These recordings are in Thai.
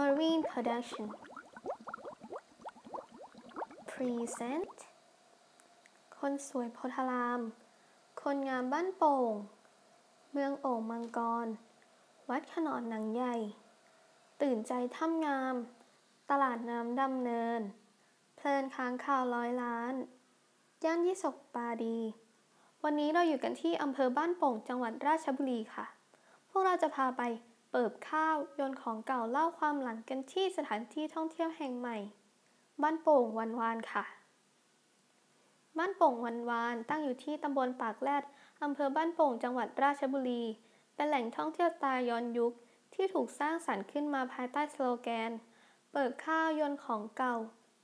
Marine Production Present คนสวยโพธาราม คนงามบ้านโป่ง เมืองโอ่งมังกร วัดขนอนหนังใหญ่ ตื่นใจถ้ำงาม ตลาดน้ำดำเนิน เพลินค้างข่าวร้อยล้าน ย่านยี่สกปาดี วันนี้เราอยู่กันที่อำเภอบ้านโป่งจังหวัดราชบุรีค่ะ พวกเราจะพาไป เปิบข้าวโยนของเก่าเล่าความหลังกันที่สถานที่ท่องเที่ยวแห่งใหม่ บ้านโป่งวันวานค่ะ บ้านโป่งวันวานตั้งอยู่ที่ตำบลปากแรดอำเภอบ้านโป่งจังหวัดราชบุรี เป็นแหล่งท่องเที่ยวสไตล์ย้อนยุคที่ถูกสร้างสรรค์ขึ้นมาภายใต้สโลแกน เปิดข้าวยนของเก่า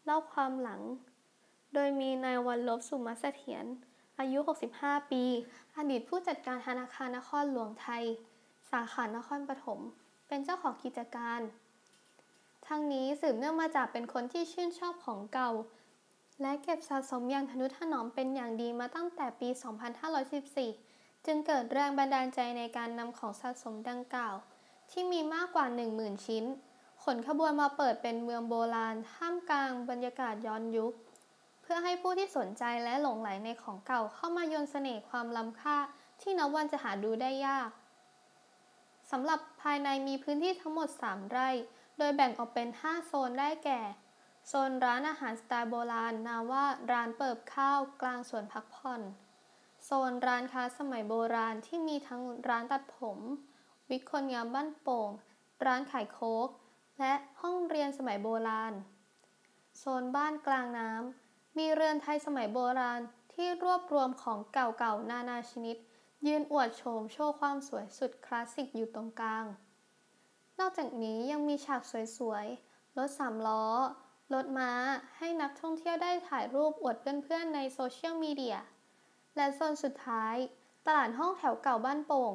เล่าความหลัง โดยมีนายวันลบสุมาเสถียรอายุ 65 ปี อดีตผู้จัดการธนาคารนครหลวงไทย สาขานครปฐมเป็นเจ้าของกิจการ ทั้งนี้สืบเนื่องมาจากเป็นคนที่ชื่นชอบของเก่า และเก็บสะสมอย่างทนุถนอมเป็นอย่างดีมาตั้งแต่ปี 2514 จึงเกิดแรงบันดาลใจในการนำของสะสมดังกล่าว ที่มีมากกว่า 10,000 ชิ้น ขนขบวนมาเปิดเป็นเมืองโบราณท่ามกลางบรรยากาศย้อนยุค เพื่อให้ผู้ที่สนใจและหลงไหลในของเก่าเข้ามายนเสน่ห์ความล้ำค่าที่นับวันจะหาดูได้ยาก สำหรับภายในมีพื้นที่ทั้งหมด 3 ไร่ โดยแบ่งออกเป็น 5 โซนได้แก่ โซนร้านอาหารสไตล์โบราณนาว่าร้านเปิบข้าวกลางสวนพักผ่อน โซนร้านค้าสมัยโบราณที่มีทั้งร้านตัดผม วิกคนงามบ้านโป่ง ร้านขายโค้ก และห้องเรียนสมัยโบราณ โซนบ้านกลางน้ำมีเรือนไทยสมัยโบราณที่รวบรวมของเก่าๆนานาชนิด ยืนอวดโฉมโชว์ความสวยสุดคลาสสิกอยู่ตรงกลาง นอกจากนี้ยังมีฉากสวยๆ รถสามล้อ รถม้า ให้นักท่องเที่ยวได้ถ่ายรูปอวดเพื่อนๆ ในโซเชียลมีเดีย และโซนสุดท้าย ตลาดห้องแถวเก่าบ้านโป่ง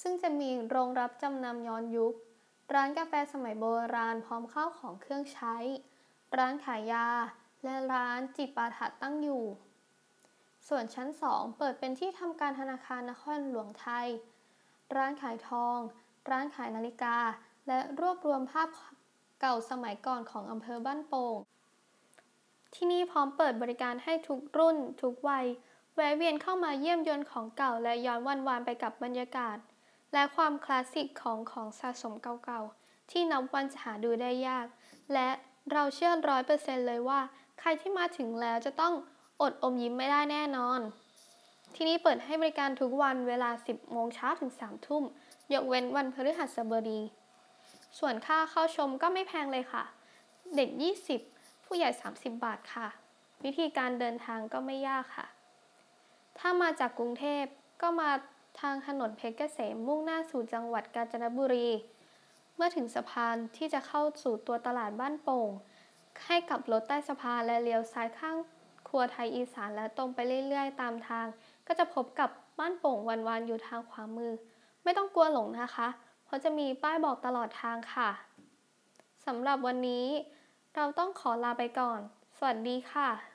ซึ่งจะมีโรงรับจำนำย้อนยุค ร้านกาแฟสมัยโบราณพร้อมข้าวของเครื่องใช้ ร้านขายยา และร้านจิปาถะตั้งอยู่ ส่วนชั้น 2 เปิดเป็นที่ทำการธนาคารนครหลวงไทย ร้านขายทอง ร้านขายนาฬิกา และรวบรวมภาพเก่าสมัยก่อนของอำเภอบ้านโป่ง ที่นี่พร้อมเปิดบริการให้ทุกรุ่น ทุกวัย แวะเวียนเข้ามาเยี่ยมยนของเก่าและย้อนวันวานไปกับบรรยากาศ และความคลาสสิกของของสะสมเก่าๆ ที่นับวันจะหาดูได้ยาก และเราเชื่อร้อยเปอร์เซ็นต์เลยว่า ใครที่มาถึงแล้วจะต้อง อดอมยิ้มไม่ได้แน่นอน ที่นี่เปิดให้บริการทุกวันเวลา 10 โมงเช้าถึง 3 ทุ่ม ยกเว้นวันพฤหัสบดี ส่วนค่าเข้าชมก็ไม่แพงเลยค่ะ เด็ก 20 ผู้ใหญ่ 30 บาทค่ะ วิธีการเดินทางก็ไม่ยากค่ะ ถ้ามาจากกรุงเทพก็มาทางถนนเพชรเกษมมุ่งหน้าสู่จังหวัดกาญจนบุรี เมื่อถึงสะพานที่จะเข้าสู่ตัวตลาดบ้านโป่ง ให้กลับรถใต้สะพานและเลี้ยวซ้ายข้าง ครัวไทยอีสานและตรงไปเรื่อยๆ ตามทาง ก็จะพบกับบ้านโป่งวันๆอยู่ทางขวามือ ไม่ต้องกลัวหลงนะคะ เพราะจะมีป้ายบอกตลอดทางค่ะสำหรับวันนี้ เราต้องขอลาไปก่อน สวัสดีค่ะ